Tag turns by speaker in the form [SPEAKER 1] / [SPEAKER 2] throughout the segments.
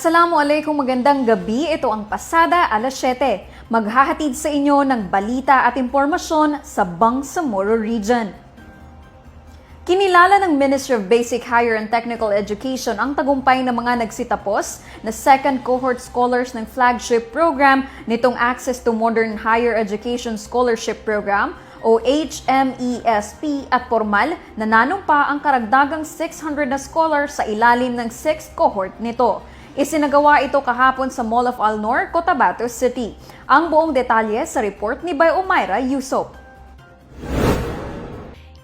[SPEAKER 1] Assalamualaikum, magandang gabi. Ito ang Pasada, alas 7. Maghahatid sa inyo ng balita at impormasyon sa Bangsamoro Region. Kinilala ng Ministry of Basic Higher and Technical Education ang tagumpay ng mga nagsitapos na second cohort scholars ng flagship program nitong Access to Modern Higher Education Scholarship Program o HMESP at formal na nanumpa ang karagdagang 600 na scholars sa ilalim ng 6th cohort nito. Isinagawa ito kahapon sa Mall of Alnor, Cotabato City. Ang buong detalye sa report ni Bay Umayra Yusop.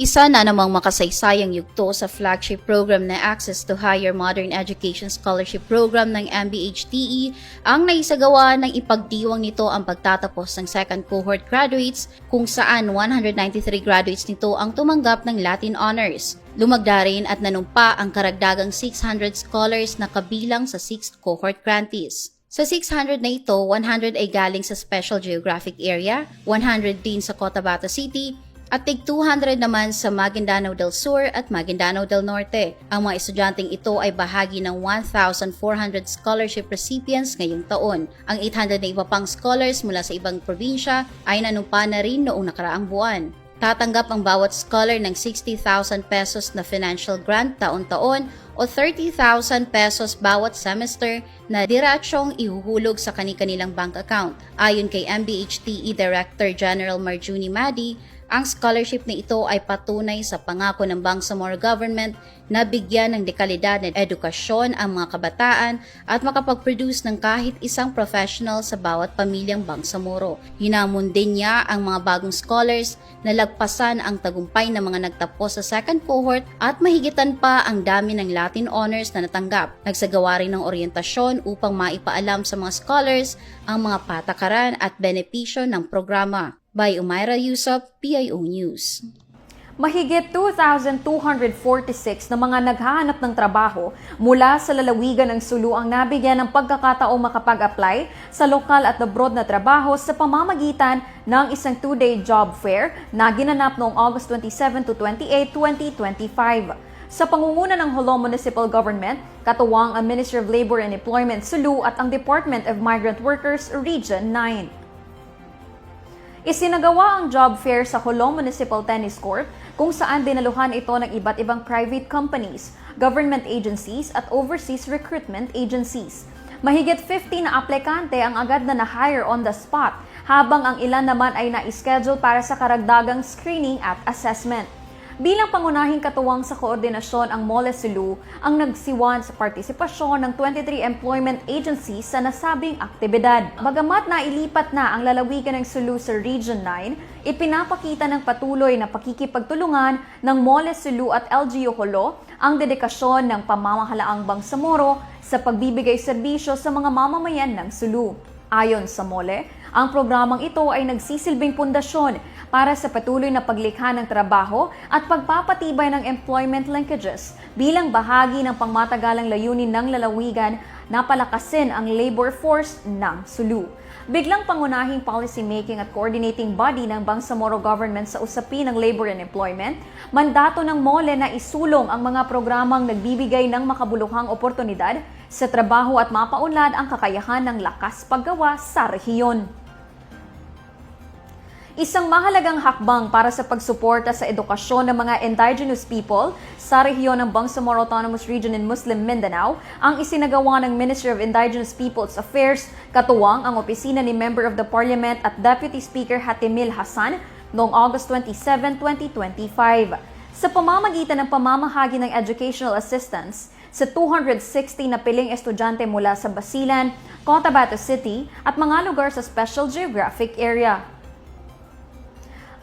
[SPEAKER 2] Isa na namang makasaysayang yugto sa flagship program na Access to Higher Modern Education Scholarship Program ng MBHTE ang naisagawa ng ipagdiwang nito ang pagtatapos ng second cohort graduates kung saan 193 graduates nito ang tumanggap ng Latin Honors. Lumagda rin at nanumpa ang karagdagang 600 scholars na kabilang sa 6th cohort grantees. Sa 600 na ito, 100 ay galing sa Special Geographic Area, 100 din sa Cotabato City, at tig 200 naman sa Maguindanao del Sur at Maguindanao del Norte. Ang mga estudyanteng ito ay bahagi ng 1,400 scholarship recipients ngayong taon. Ang 800 na iba pang scholars mula sa ibang probinsya ay nanumpa na rin noong nakaraang buwan. Tatanggap ang bawat scholar ng 60,000 pesos na financial grant taon-taon o 30,000 pesos bawat semester na diretsyong ihuhulog sa kani-kanilang bank account. Ayon kay MBHTE Director General Marjuni Madi, ang scholarship na ito ay patunay sa pangako ng Bangsamoro government na bigyan ng dekalidad na edukasyon ang mga kabataan at makapag-produce ng kahit isang professional sa bawat pamilyang Bangsamoro. Hinamon din niya ang mga bagong scholars na lagpasan ang tagumpay ng mga nagtapos sa second cohort at mahigitan pa ang dami ng Latin honors na natanggap. Nagsagawa rin ng orientasyon upang maipaalam sa mga scholars ang mga patakaran at benepisyo ng programa by Umaira Yusuf, PIO News.
[SPEAKER 1] Mahigit 2,246 na mga naghahanap ng trabaho mula sa lalawigan ng Sulu ang nabigyan ng pagkakataong makapag-apply sa lokal at abroad na trabaho sa pamamagitan ng isang two-day job fair na ginanap noong August 27 to 28, 2025. Sa pangunguna ng Holo Municipal Government, katuwang ang Ministry of Labor and Employment Sulu at ang Department of Migrant Workers Region 9. Isinagawa ang job fair sa Holong Municipal Tennis Court kung saan dinaluhan ito ng iba't ibang private companies, government agencies at overseas recruitment agencies. Mahigit 50 na aplikante ang agad na na-hire on the spot, habang ang ilan naman ay na-schedule para sa karagdagang screening at assessment. Bilang pangunahing katuwang sa koordinasyon ang Mole Sulu ang nagsiwan sa partisipasyon ng 23 employment agencies sa nasabing aktibidad. Bagamat nailipat na ang lalawigan ng Sulu sa Region 9, ipinapakita ng patuloy na pakikipagtulungan ng Mole Sulu at LGU Holo ang dedikasyon ng pamamahalaang Bangsamoro sa pagbibigay serbisyo sa mga mamamayan ng Sulu. Ayon sa Mole, ang programang ito ay nagsisilbing pundasyon para sa patuloy na paglikha ng trabaho at pagpapatibay ng employment linkages bilang bahagi ng pangmatagalang layunin ng lalawigan na palakasin ang labor force ng Sulu. Biglang pangunahing policy making at coordinating body ng Bangsamoro government sa usapin ng labor and employment, mandato ng MOLE na isulong ang mga programang nagbibigay ng makabuluhang oportunidad sa trabaho at mapaunlad ang kakayahan ng lakas paggawa sa rehiyon. Isang mahalagang hakbang para sa pagsuporta sa edukasyon ng mga indigenous people sa rehiyon ng Bangsamoro Autonomous Region in Muslim Mindanao ang isinagawa ng Ministry of Indigenous Peoples Affairs katuwang ang opisina ni Member of the Parliament at Deputy Speaker Hatimil Hassan noong August 27, 2025 sa pamamagitan ng pamamahagi ng educational assistance sa 260 na piling estudyante mula sa Basilan, Cotabato City at mga lugar sa Special Geographic Area.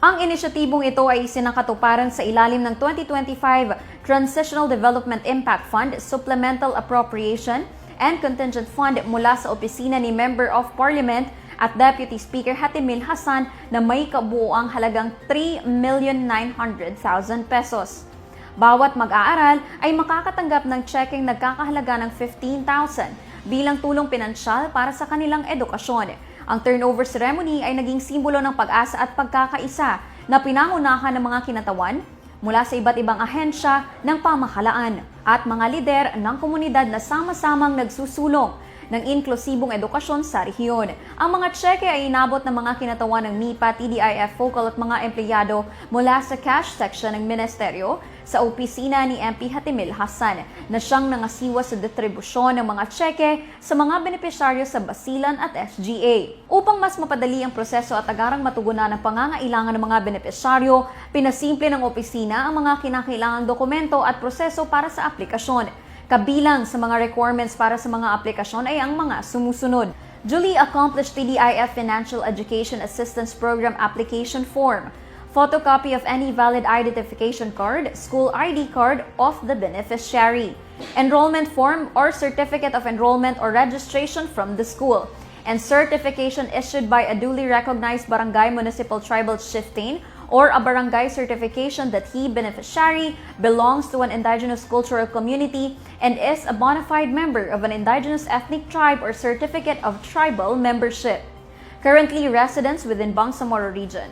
[SPEAKER 1] Ang inisyatibong ito ay sinakatuparan sa ilalim ng 2025 Transitional Development Impact Fund Supplemental Appropriation and Contingent Fund mula sa opisina ni Member of Parliament at Deputy Speaker Hatimil Hassan na may kabuoang halagang 3,900,000 pesos. Bawat mag-aaral ay makakatanggap ng checking nagkakahalaga ng 15,000 bilang tulong pinansyal para sa kanilang edukasyon. Ang turnover ceremony ay naging simbolo ng pag-asa at pagkakaisa na pinangunahan ng mga kinatawan mula sa iba't ibang ahensya ng pamahalaan at mga lider ng komunidad na sama-samang nagsusulong ng inklusibong edukasyon sa rehiyon. Ang mga tseke ay inabot ng mga kinatawan ng MIPA, TDIF, Focal at mga empleyado mula sa cash section ng ministeryo sa opisina ni MP Hatimil Hassan na siyang nangasiwa sa distribusyon ng mga tseke sa mga benepisyaryo sa Basilan at SGA. Upang mas mapadali ang proseso at agarang matugunan ang pangangailangan ng mga benepisyaryo, pinasimple ng opisina ang mga kinakailangang dokumento at proseso para sa aplikasyon. Kabilang sa mga requirements para sa mga aplikasyon ay ang mga sumusunod. Duly accomplished TDIF Financial Education Assistance Program application form. Photocopy of any valid identification card, school ID card of the beneficiary. Enrollment form or certificate of enrollment or registration from the school. And certification issued by a duly recognized barangay municipal tribal chieftain or a barangay certification that he beneficiary belongs to an indigenous cultural community and is a bona fide member of an indigenous ethnic tribe or certificate of tribal membership. Currently residents within Bangsamoro region.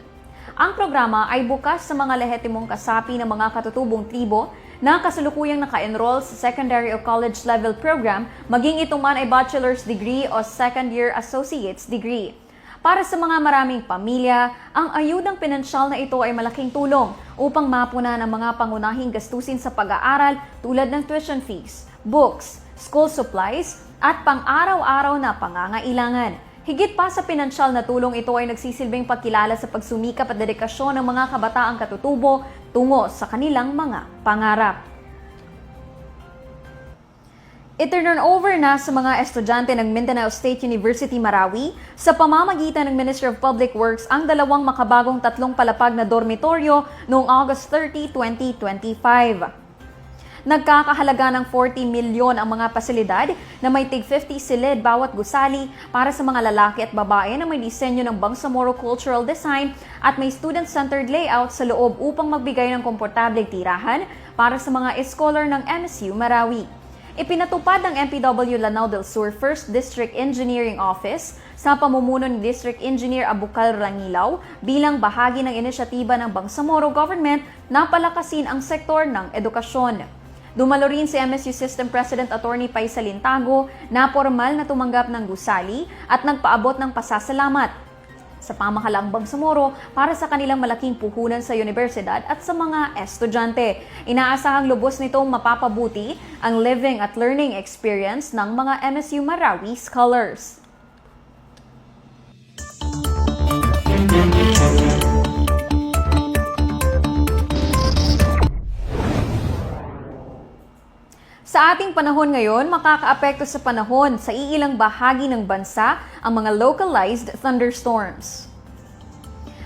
[SPEAKER 1] Ang programa ay bukas sa mga lehetimong kasapi ng mga katutubong tribo na kasalukuyang naka-enroll sa secondary o college level program, maging ito man ay bachelor's degree o second year associate's degree. Para sa mga maraming pamilya, ang ayudang pinansyal na ito ay malaking tulong upang mapunan ang mga pangunahing gastusin sa pag-aaral tulad ng tuition fees, books, school supplies, at pang-araw-araw na pangangailangan. Higit pa sa pinansyal na tulong ito ay nagsisilbing pagkilala sa pagsumikap at dedikasyon ng mga kabataang katutubo tungo sa kanilang mga pangarap. I-turn over na sa mga estudyante ng Mindanao State University Marawi sa pamamagitan ng Ministry of Public Works ang dalawang makabagong tatlong palapag na dormitoryo noong August 30, 2025. Nagkakahalaga ng 40 milyon ang mga pasilidad na may tig 50 silid bawat gusali para sa mga lalaki at babae na may disenyo ng Bangsamoro Cultural Design at may student-centered layout sa loob upang magbigay ng komportableng tirahan para sa mga scholar ng MSU Marawi. Ipinatupad ng MPW Lanao del Sur 1st District Engineering Office sa pamumuno ni District Engineer Abukal Rangilaw bilang bahagi ng inisyatiba ng Bangsamoro Government na palakasin ang sektor ng edukasyon. Dumalo rin si MSU System President Attorney Paisa Lintago na formal na tumanggap ng gusali at nagpaabot ng pasasalamat sa pamahalaang Bangsamoro para sa kanilang malaking puhunan sa universidad at sa mga estudyante. Inaasahang lubos nitong mapapabuti ang living at learning experience ng mga MSU Marawi scholars. Sa ating panahon ngayon, makakaapekto sa panahon sa iilang bahagi ng bansa ang mga localized thunderstorms.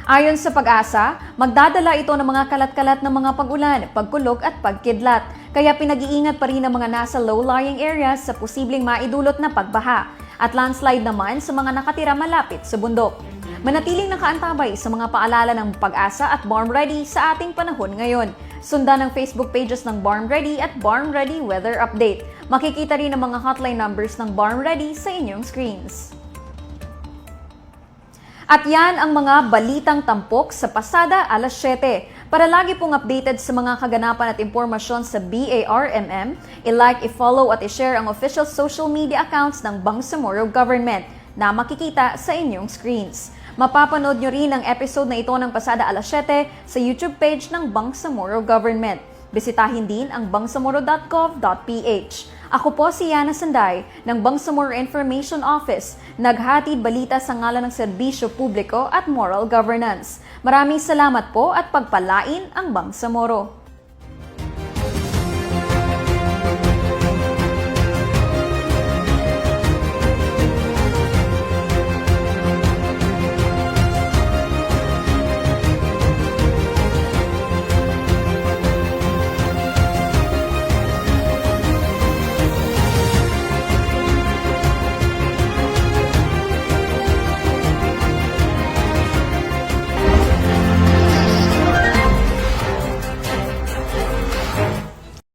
[SPEAKER 1] Ayon sa pag-asa, magdadala ito ng mga kalat-kalat na mga pag-ulan, pagkulog at pagkidlat. Kaya pinag-iingat pa rin ang mga nasa low-lying areas sa posibleng maidulot na pagbaha at landslide naman sa mga nakatira malapit sa bundok. Manatiling nakaantabay sa mga paalala ng pag-asa at Barm Ready sa ating panahon ngayon. Sundan ang Facebook pages ng Barm Ready at Barm Ready Weather Update. Makikita rin ang mga hotline numbers ng Barm Ready sa inyong screens. At yan ang mga balitang tampok sa pasada alas 7. Para lagi pong updated sa mga kaganapan at impormasyon sa BARMM, i-like, i-follow at i-share ang official social media accounts ng Bangsamoro Government na makikita sa inyong screens. Mapapanood nyo rin ang episode na ito ng pasada alas 7 sa YouTube page ng Bangsamoro Government. Bisitahin din ang bangsamoro.gov.ph. Ako po si Yana Sanday ng Bangsamoro Information Office, naghatid balita sa ngalan ng serbisyo publiko at moral governance. Maraming salamat po at pagpalain ang Bangsamoro.